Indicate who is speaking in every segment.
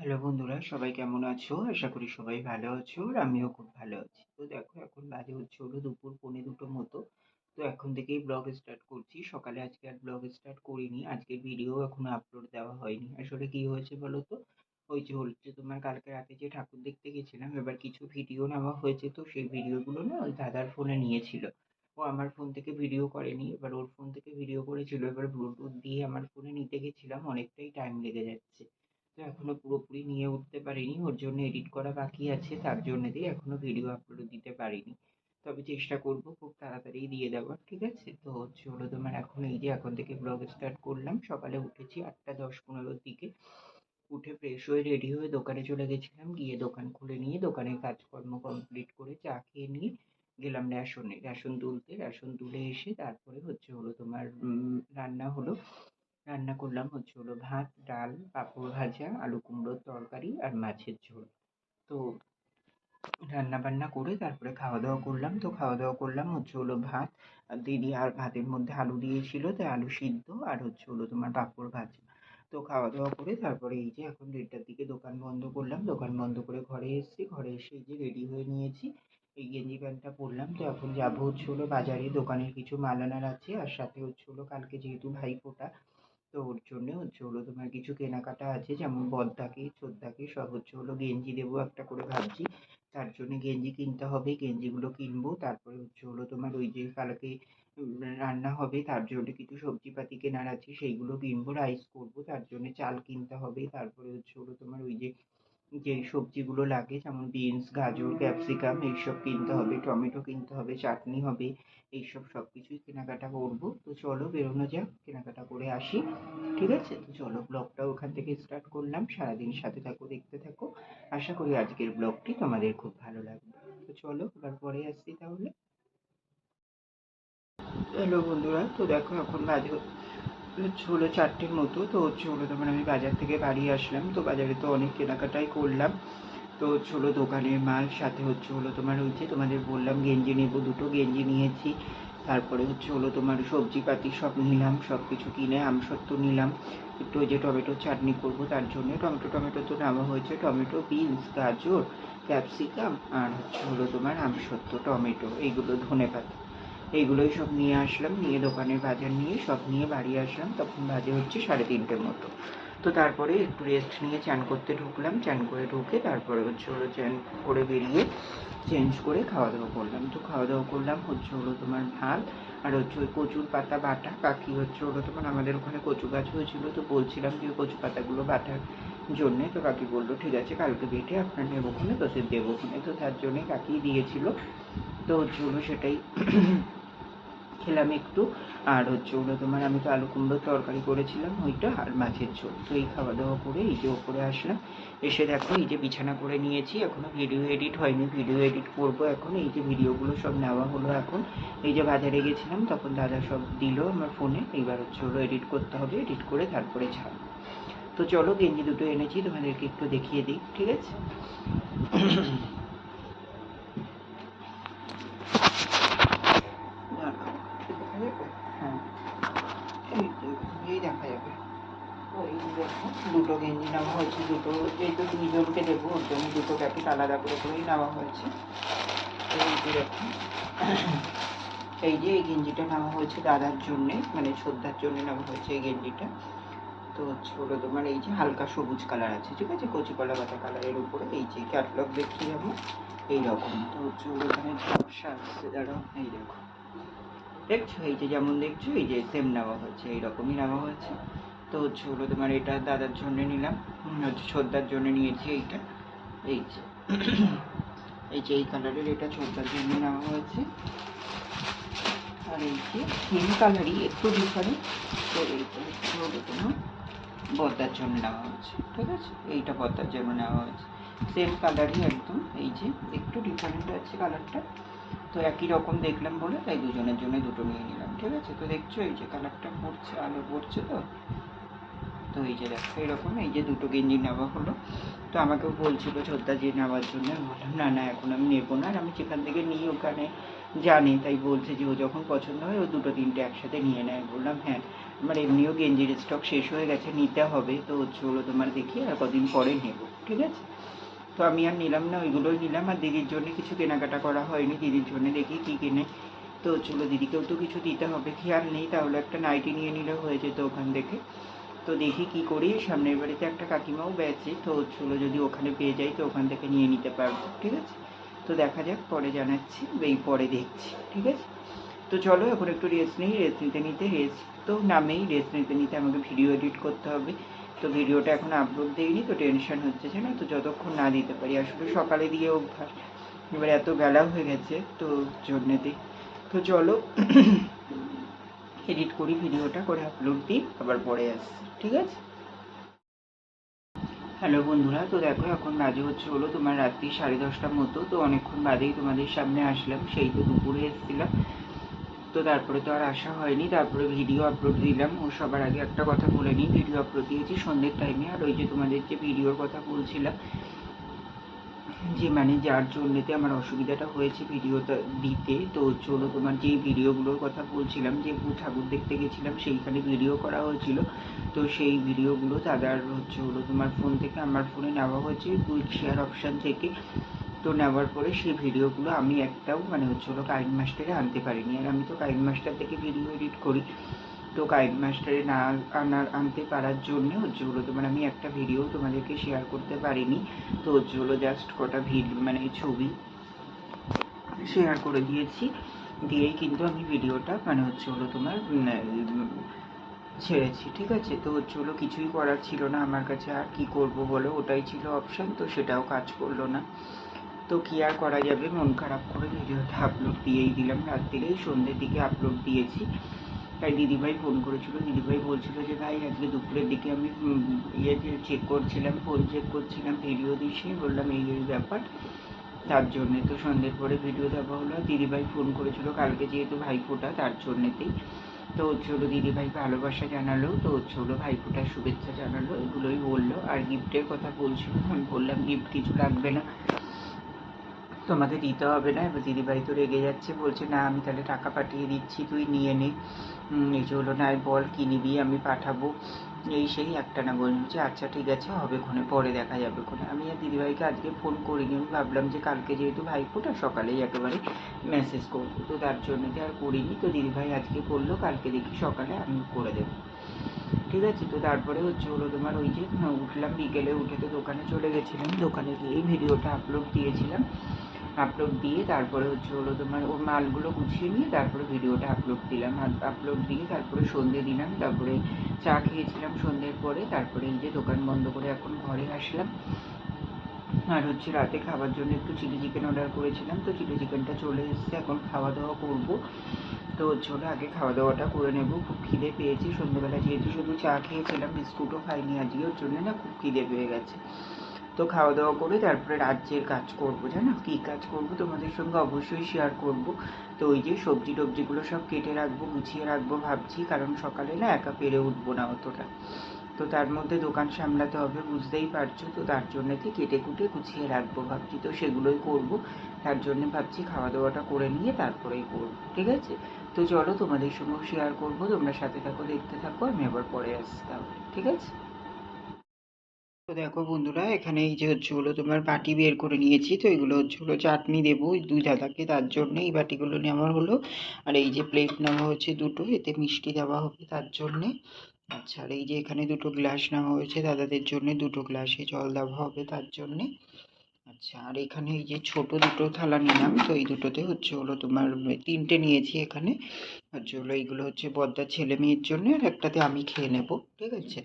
Speaker 1: Hello বন্ধুরা, সবাই কেমন আছো? আশা করি সবাই ভালো আছো আর আমিও খুব ভালো আছি। তো দেখো, এখন বাজে হচ্ছে হলো দুপুর পৌনে দুটো মতো। তো এখন থেকেই ব্লগ স্টার্ট করছি। সকালে আজকে আর ব্লগ স্টার্ট করিনি। আজকে ভিডিও এখনও আপলোড দেওয়া হয়নি। আসলে কি হয়েছে বলো তো ওই যে হচ্ছে তোমার কালকে রাতে যে ঠাকুর দেখতে গেছিলাম, এবার কিছু ভিডিও নেওয়া হয়েছে। তো সেই ভিডিওগুলো না ওই দাদার ফোনে নিয়েছিল। ও আমার ফোন থেকে ভিডিও করেনি। এবার ওর ফোন থেকে ভিডিও করেছিল। এবার ব্লুটুথ দিয়ে আমার ফোনে নিতে গেছিলাম। অনেকটাই টাইম লেগে যাচ্ছে। এখনও পুরোপুরি নিয়ে উঠতে পারিনি, ওর জন্য এডিট করা বাকি আছে, তার জন্য দিয়ে এখনও ভিডিও আপলোড দিতে পারিনি। তবে চেষ্টা করব, খুব তাড়াতাড়ি দিয়ে দেওয়ার, ঠিক আছে? তো হচ্ছে হলো তোমার এখন এই যে এখন থেকে ব্লগ স্টার্ট করলাম, সকালে উঠেছি আটটা দশ পনেরোর দিকে। উঠে ফ্রেশ হয়ে রেডি হয়ে দোকানে চলে গেছিলাম, গিয়ে দোকান খুলে নিয়ে দোকানের কাজকর্ম কমপ্লিট করে চা খেয়ে নিয়ে গেলাম রেশনে রেশন তুলতে রেশন তুলে এসে তারপরে হচ্ছে হলো তোমার রান্না হলো। রান্না করলাম হচ্ছে হলো ভাত, ডাল, পাঁপড় ভাজা, আলু কুমড়োর তরকারি আর মাছের ঝোল। তো রান্না বান্না করে তারপরে খাওয়া দাওয়া করলাম। তো খাওয়া দাওয়া করলাম হচ্ছে হলো ভাত, দিদি আর ভাতের মধ্যে আলু দিয়েছিল তাই আলু সিদ্ধ আর হচ্ছে হলো তোমার পাঁপড় ভাজা। তো খাওয়া দাওয়া করে তারপরে এই যে এখন দেড়টার দিকে দোকান বন্ধ করলাম। দোকান বন্ধ করে ঘরে এসেছি। ঘরে এসে এই যে রেডি হয়ে নিয়েছি। এই গেঞ্জি প্যান্টটা পরলাম। তো এখন যাব হচ্ছে হলো বাজারে। দোকানের কিছু মাল আনার আছে। আর সাথে হচ্ছে হলো কালকে যেহেতু ভাইফোঁটা তো ওর জন্যে হচ্ছে হলো তোমার কিছু কেনাকাটা আছে, যেমন বদ্দাকে ছোদ্দাকে, সব হচ্ছে হলো গেঞ্জি দেবো একটা করে ভাবছি। তার জন্যে গেঞ্জি কিনতে হবে, গেঞ্জিগুলো কিনবো, তারপরে হচ্ছে হলো তোমার ওই যে কালকে রান্না হবে, তার জন্য কিছু সবজিপাতি কেনার আছে, সেইগুলো কিনবো রাইস করব, তার জন্যে চাল কিনতে হবে, তারপরে হচ্ছে হলো তোমার ওই যে যে সবজিগুলো লাগে, যেমন বিনস গাজর ক্যাপসিকাম এইসব কিনতে হবে, টমেটো কিনতে হবে, চাটনি হবে, এইসব সব কিছুই কেনাকাটা করব। তো চলো বেরোনো যাক, কেনাকাটা করে আসি, ঠিক আছে? তো চলো ব্লগটা ওখান থেকে স্টার্ট করলাম সারাদিন সাথে থাকো, দেখতে থাকো। আশা করি আজকের ব্লগটি তোমাদের খুব ভালো লাগবে। তো চলো এবার পরে আসছি তাহলে। হ্যালো বন্ধুরা, তো দেখো এখন বাজে হচ্ছে হলো চারটের মতো, তো হচ্ছে হলো তোমার আমি বাজার থেকে বাড়ি আসলাম, তো বাজারে তো অনেক কেনাকাটাই করলাম। তো হচ্ছে হলো দোকানের মাল, সাথে হচ্ছে হলো তোমার ওই যে তোমাদের বললাম গেঞ্জি নেব, দুটো গেঞ্জি নিয়েছি। তারপরে হচ্ছে হলো তোমার সবজিপাতি সব নিলাম সব কিছু কিনে আমসত্ত্ব নিলাম। একটু ওই যে টমেটো চাটনি করব, তার জন্য টমেটো টমেটো তো নেওয়া হয়েছে, টমেটো, বিনস, গাজর, ক্যাপসিকাম, আর হচ্ছে হলো তোমার আমসত্ত্ব টমেটো, এইগুলো ধনে পাতা এইগুলোই সব নিয়ে আসলাম, নিয়ে দোকানের বাজার নিয়ে সব নিয়ে বাড়ি আসলাম। তখন বাজে হচ্ছে সাড়ে তিনটের মতো। তো তারপরে একটু রেস্ট নিয়ে চান করতে ঢুকলাম। চান করে ঢুকে তারপরে হচ্ছে হলো চান করে বেরিয়ে চেঞ্জ করে খাওয়া দাওয়া করলাম। তো খাওয়া দাওয়া করলাম, হচ্ছে হলো তোমার ভাত আর হচ্ছে ওই কচুর পাতা বাটা। কাকি হচ্ছে হলো তোমার আমাদের ওখানে কচু গাছ হয়েছিল, তো বলছিলাম যে ওই কচু পাতাগুলো বাটার জন্যে। তো কাকি বলল, ঠিক আছে, কালকে বেটে আপনার নেব ওখানে তো সে দেবো ওখানে। তো তার জন্যে কাকি দিয়েছিল। তো হচ্ছে হলো সেটাই খেলাম একটু, আর হচ্ছে ওগুলো তোমার আমি তো আলু কুমড়োর তরকারি করেছিলাম, ওইটা আর মাছের ঝোল। তো এই খাওয়া দাওয়া করে এই যে ওপরে আসলাম, এসে দেখো এই যে বিছানা করে নিয়েছি এখনও ভিডিও এডিট হয়নি ভিডিও এডিট করব এখন, এই যে ভিডিওগুলো সব নেওয়া হলো এখন। এই যে বাজারে গেছিলাম, তখন দাদা সব দিল আমার ফোনে, এইবার হচ্ছে হলো এডিট করতে হবে এডিট করে তারপরে ছাড়। তো চলো গেঞ্জি দুটো এনেছি, তোমাদেরকে একটু দেখিয়ে দিই, ঠিক আছে হ্যাঁ এই দেখা যাবে দুটো গেঞ্জি নেওয়া হয়েছে, দুটো যেহেতু দুইজনকে দেবো ওর জন্য দুটো প্যাকেট আলাদা করে করেই নেওয়া হয়েছে। এই এই যে এই গেঞ্জিটা নেওয়া হয়েছে দাদার জন্যে মানে শ্রদ্ধার জন্য নেওয়া হয়েছে এই গেঞ্জিটা। তো হচ্ছে হলো তোমার এই যে হালকা সবুজ কালার আছে, ঠিক আছে? কচি কলা পাতা কালারের উপরে, এই যে ক্যাটলগ দেখছি আমি এইরকম। তো হচ্ছে হলো এখানে ঝাপসা আসছে, দাঁড়াও, এই দেখো। দেখছ? এই যে যেমন দেখছ, এই যে সেম নেওয়া হয়েছে, এইরকমই নেওয়া হয়েছে। তো হচ্ছে হলো তোমার এটা দাদার জন্য নিলাম। হচ্ছে ছোদ্দার জন্য নিয়েছি এইটা। এই যে এই যে এই কালারের এটা ছোদ্দার জন্য নেওয়া হয়েছে। আর এই যে সেম কালারই একটু ডিফারেন্ট তো এইটা হলো তোমার বদ্দার জন্য নেওয়া হয়েছে, ঠিক আছে? এইটা বদ্দার জন্য নেওয়া হয়েছে। সেম কালারই একদম, এই যে একটু ডিফারেন্ট আছে কালারটা তো একই রকম দেখলাম বলে তাই দুজনের জন্য দুটো নিয়ে নিলাম, ঠিক আছে? তো দেখছ এই যে কালারটা পড়ছে, আলো পড়ছে তো? তো এই যে দেখো, এরকম, এই যে দুটো গেঞ্জি নেওয়া হলো। তো আমাকেও বলছিল ছোদ্দা যে নেওয়ার জন্য বললাম না না, এখন আমি নেব না, আর আমি যেখান থেকে নিই ওখানে জানি। তাই বলছে যে ও যখন পছন্দ হয়, ও দুটো তিনটে একসাথে নিয়ে নেয়। বললাম হ্যাঁ আমার এমনিও গেঞ্জির স্টক শেষ হয়ে গেছে, নিতে হবে। তো হলো তোমার দেখি, আর কদিন পরে নেব। ঠিক আছে? তো আমি আর নিলাম না, ওইগুলোই নিলাম। আর দিদির জন্য কিছু কেনাকাটা করা হয়নি, দিদির জন্য দেখি কী কেনে। তো চলো দিদিকেও তো কিছু দিতে হবে, খেয়াল নেই, তাহলে একটা নাইটি নিয়ে নিলে হয়ে যেত ওখান থেকে। তো দেখি কি করি। সামনের বাড়িতে একটা কাকিমাও বেচে তো চলো যদি ওখানে পেয়ে যাই তো ওখান থেকে নিয়ে নিতে পারব, ঠিক আছে? তো দেখা যাক, পরে জানাচ্ছি, এই পরে দেখছি, ঠিক আছে? তো চলো এখন একটু রেস্ট নিই রেস্ট নিতে নিতে রেস্ট তো নামেই রেস্ট নিতে নিতে আমাকে ভিডিও এডিট করতে হবে। তো ভিডিওটা এখন আপলোড দিইনি, তো টেনশন হচ্ছে না তো যতক্ষণ না দিতে পারি আসলে সকালে দিয়ে অভ্যাস। এবার এত বেলা হয়ে গেছে, তো জন্যেতে তো চলো এডিট করি, ভিডিওটা করে আপলোড দিই, আবার পরে আসছি, ঠিক আছে? হ্যালো বন্ধুরা, তো দেখো এখন বাজে হচ্ছে হলো তোমার রাত্রি সাড়ে দশটার মতো, তো অনেকক্ষণ বাদেই তোমাদের সামনে আসলাম, সেই তো দুপুরে এসেছিলাম। তো তারপরে তো আর আসা হয়নি, তারপরে ভিডিও আপলোড দিলাম, ও সবার আগে একটা কথা বলে নিই ভিডিও আপলোড দিয়েছি সন্ধ্যের টাইমে আর ওই যে তোমাদের যে ভিডিওর কথা বলছিলাম যে মানে যার জন্যতে আমার অসুবিধাটা হয়েছে ভিডিওটা দিতে, তো চলো তোমার যেই ভিডিওগুলোর কথা বলছিলাম, যে ঠাকুর দেখতে গেছিলাম, সেইখানে ভিডিও করা হয়েছিল। তো সেই ভিডিওগুলো দাদার হচ্ছে হলো তোমার ফোন থেকে, আমার ফোনে নেওয়া হয়েছে কুইক শেয়ার অপশান থেকে। তো নেওয়ার পরে সেই ভিডিওগুলো আমি একটাও মানে হচ্ছে হলো কাইন মাস্টারে আনতে পারিনি। আর আমি তো কাইন মাস্টার থেকে ভিডিও এডিট করি। তো গাইড মাস্টারে না আনার, আনতে পারার জন্য হচ্ছে হলো তোমার আমি একটা ভিডিও তোমাদেরকে শেয়ার করতে পারিনি, তো হচ্ছে হলো জাস্ট কটা ভিডিও মানে ছবি শেয়ার করে দিয়েছি, দিয়েই কিন্তু আমি ভিডিওটা মানে হচ্ছে হলো তোমার ছেড়েছি, ঠিক আছে? তো হচ্ছে হলো কিছুই করার ছিল না আমার কাছে, আর কি করব বলো, ওটাই ছিল অপশান তো সেটাও কাজ করল না। তো কি আর করা যাবে? মন খারাপ করে ভিডিওটা আপলোড দিয়েই দিলাম, রাত্রিরেই সন্ধ্যের দিকে আপলোড দিয়েছি। তাই দিদিভাই ফোন করেছিল। দিদিভাই বলছিল যে, ভাই, আজকে দুপুরের দিকে আমি ইয়ে চেক করছিলাম ফোন চেক করছিলাম ভিডিও দিচ্ছি। বললাম, এই এই ব্যাপার। তার জন্যে তো সন্ধ্যের পরে ভিডিও দেওয়া হলো। দিদিভাই ফোন করেছিল কালকে যেহেতু ভাইফোঁটা, তার জন্যেতেই। তো হলো দিদিভাই ভালোবাসা জানালো, তো হলো ভাইফোঁটার শুভেচ্ছা জানালো, এগুলোই বলল। আর গিফটের কথা বলছিল, আমি বললাম গিফট কিছু লাগবে না। তোমাকে দিতে হবে না, এবার দিদিভাই তো রেগে যাচ্ছে, বলছে, না, আমি তাহলে টাকা পাঠিয়ে দিচ্ছি, তুই নিয়ে নে। এই যে হলো না বল, কি নিবি, আমি পাঠাবো। এই সেই একটা না বলছে আচ্ছা ঠিক আছে, হবে ক্ষণে পরে দেখা যাবে ক্ষণে আমি আর দিদিভাইকে আজকে ফোন করিনি, আমি ভাবলাম যে, কালকে যেহেতু ভাইফোঁটা, সকালেই একেবারে মেসেজ করব, তো তার জন্য যে আর করিনি, তো দিদিভাই আজকে করল কালকে দেখি সকালে আমি করে দেবো। ঠিক আছে, তো তারপরে হচ্ছে হলো তোমার ওই যে, উঠলাম, বিকেলে উঠে তো দোকানে চলে গেছিলাম, দোকানে গিয়েই ভিডিওটা আপলোড দিয়েছিলাম। আপলোড দিয়ে তারপরে হচ্ছে হলো তোমার ওর মালগুলো গুছিয়ে নিয়ে তারপরে ভিডিওটা আপলোড দিলাম আপলোড দিয়ে তারপরে সন্ধে দিলাম, তারপরে চা খেয়েছিলাম সন্ধ্যের পরে, তারপরে এই যে দোকান বন্ধ করে এখন ঘরে আসলাম। আর হচ্ছে রাতে খাবার জন্য একটু চিলি চিকেন অর্ডার করেছিলাম, তো চিলি চিকেনটা চলে এসেছে, এখন খাওয়া দাওয়া করব। তো হচ্ছে হলো আগে খাওয়া দাওয়াটা করে নেব, খুব খিদে পেয়েছি সন্ধ্যেবেলা, যেহেতু শুধু চা খেয়েছিলাম, বিস্কুটও খাইনি আজকে, ওর জন্য না খুব খিদে পেয়ে গেছে। তো খাওয়া দাওয়া করে তারপরে রাজ্যের কাজ করব, জানো? কী কাজ করব তোমাদের সঙ্গে অবশ্যই শেয়ার করব। তো ওই যে সবজি টবজিগুলো সব কেটে রাখব, গুছিয়ে রাখব ভাবছি, কারণ সকালে না একা পেরে উঠবো না অতটা। তো তার মধ্যে দোকান সামলাতে হবে, বুঝতেই পারছ? তো তার জন্য কি কেটে কুটে গুছিয়ে রাখব ভাবছি। তো সেগুলোই করব। তার জন্য ভাবছি খাওয়া দাওয়াটা করে নিয়ে তারপরেই করব, ঠিক আছে? তো চলো তোমাদের সঙ্গেও শেয়ার করব, তোমরা সাথে থাকো, দেখতে থাকো, আমি আবার পরে আসছি তাহলে, ঠিক আছে? তো দেখো বন্ধুরা, এখানে এই যে হচ্ছে হলো তোমার বাটি বের করে নিয়েছি। তো এগুলো হচ্ছে হলো চাটনি দেবো দুই দাদাকে, তার জন্য এই বাটিগুলো নেওয়া হলো। আর এই যে প্লেট নেওয়া হচ্ছে দুটো, এতে মিষ্টি দেওয়া হবে তার জন্যে। আচ্ছা আর এই যে এখানে দুটো গ্লাস নেওয়া হয়েছে, দাদাদের জন্য দুটো গ্লাসে জল দেওয়া হবে তার জন্যে। আচ্ছা আর এখানে এই যে ছোট দুটো থালা নিলাম, তো এই দুটোতে হচ্ছে হলো তোমার তিনটে নিয়েছি এখানে। হচ্ছে হলো এইগুলো হচ্ছে বদ্দার ছেলে মেয়ের জন্য, আর একটাতে আমি খেয়ে নেব, ঠিক আছে?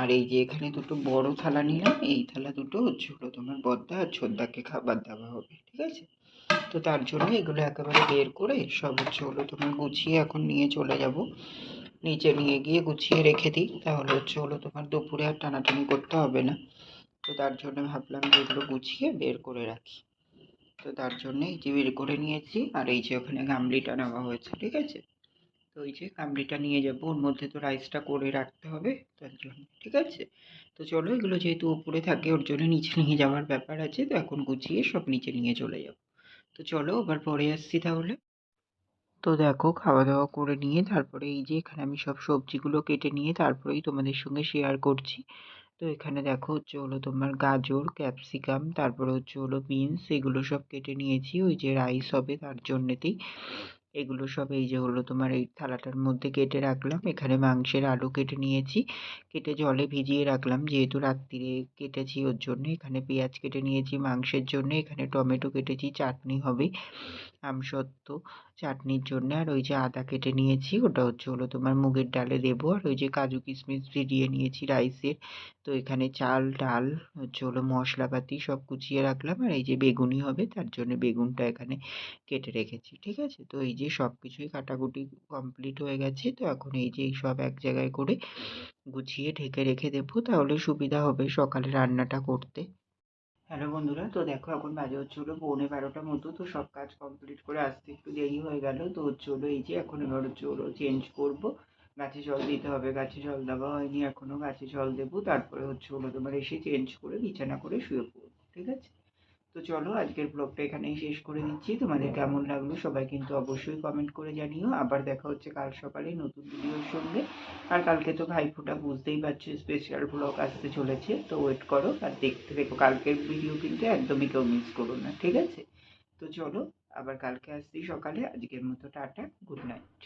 Speaker 1: আর এই যে এখানে দুটো বড় থালা নিলাম, এই থালা দুটো হচ্ছে হলো তোমার বদ্দা আর ছোদ্দাকে খাবার দেওয়া হবে, ঠিক আছে? তো তার জন্য এগুলো একেবারে বের করে সব হচ্ছে হলো তোমার গুছিয়ে এখন নিয়ে চলে যাব। নিচে নিয়ে গিয়ে গুছিয়ে রেখে দিই, তাহলে হচ্ছে হলো তোমার দুপুরে আর টানাটানি করতে হবে না। তো তার জন্য ভাবলাম যে এগুলো গুছিয়ে বের করে রাখি। তো তার জন্য এই যে বের করে নিয়েছি, আর এই যে ওখানে গামলিটা নেওয়া হয়েছে, ঠিক আছে? তো ওই যে গামলিটা নিয়ে যাব, ওর মধ্যে তো রাইসটা করে রাখতে হবে তার জন্য, ঠিক আছে? তো চলো, এগুলো যেহেতু উপরে থাকে, ওর জন্য নিচে নিয়ে যাওয়ার ব্যাপার আছে, তো এখন গুছিয়ে সব নিচে নিয়ে চলে যাব। তো চলো আবার পরে আসছি তাহলে। তো দেখো খাওয়া দাওয়া করে নিয়ে তারপরে এই যে এখানে আমি সব সবজিগুলো কেটে নিয়ে তারপরেই তোমাদের সঙ্গে শেয়ার করছি। তো এখানে দেখো হচ্ছে হলো তোমার গাজর, ক্যাপসিকাম, তারপরে হচ্ছে হলো বিনস, এগুলো সব কেটে নিয়েছি। ওই যে রাইস হবে তার জন্যেতেই। এগুলো সব এই যে হলো তোমার এই থালাটার মধ্যে কেটে রাখলাম। এখানে মাংসের আলু কেটে নিয়েছি। কেটে জলে ভিজিয়ে রাখলাম যেহেতু রাত্রিরে কেটেছি ওর জন্য। এখানে পেঁয়াজ কেটে নিয়েছি মাংসের জন্য। এখানে টমেটো কেটেছি, চাটনি হবে। আমসত্ত্ব চাটনির জন্য আর ওই যে আদা কেটে নিয়েছি, ওটা হচ্ছে হলো তোমার মুগের ডালে দেবো। আর ওই যে কাজু কিশমিশ ভিজিয়ে নিয়েছি রাইসের। তো এখানে চাল, ডাল, হচ্ছে হলো মশলাপাতি সব কুচিয়ে রাখলাম। আর এই যে বেগুনি হবে, তার জন্য বেগুনটা এখানে কেটে রেখেছি, ঠিক আছে? তো এই যে সব কিছুই কাটাকুটি কমপ্লিট হয়ে গেছে। তো এখন এই যে সব এক জায়গায় করে গুছিয়ে ঢেকে রেখে দেবো, তাহলে সুবিধা হবে সকালে রান্নাটা করতে। হ্যালো বন্ধুরা, তো দেখো এখন বাজে হচ্ছে হলো পৌনে বারোটার মতো, তো সব কাজ কমপ্লিট করে আসতে একটু দেরি হয়ে গেল, তো হচ্ছে হলো এই যে এখন এবার হচ্ছে হলো চেঞ্জ করব। গাছে জল দিতে হবে, গাছে জল দেওয়া হয়নি এখনও গাছে জল দেবো, তারপরে হচ্ছে হলো তোমার এসে চেঞ্জ করে বিছানা করে শুয়ে পড়ব, ঠিক আছে? তো চলো আজকের ব্লগটা এখানেই শেষ করে দিচ্ছি। তোমাদের কেমন লাগল সবাই কিন্তু অবশ্যই কমেন্ট করে জানিও। আবার দেখা হচ্ছে কাল সকালে নতুন ভিডিওর সঙ্গে। আর কালকে তো ভাইফোঁটা বুঝতেই পারছ স্পেশাল ব্লগ আসতে চলেছে। তো ওয়েট করো আর দেখতে দেখো কালকের ভিডিও কিন্তু একদমই কেউ মিস করো না, ঠিক আছে? তো চলো আবার কালকে আসছি সকালে। আজকের মতো টাটা গুড নাইট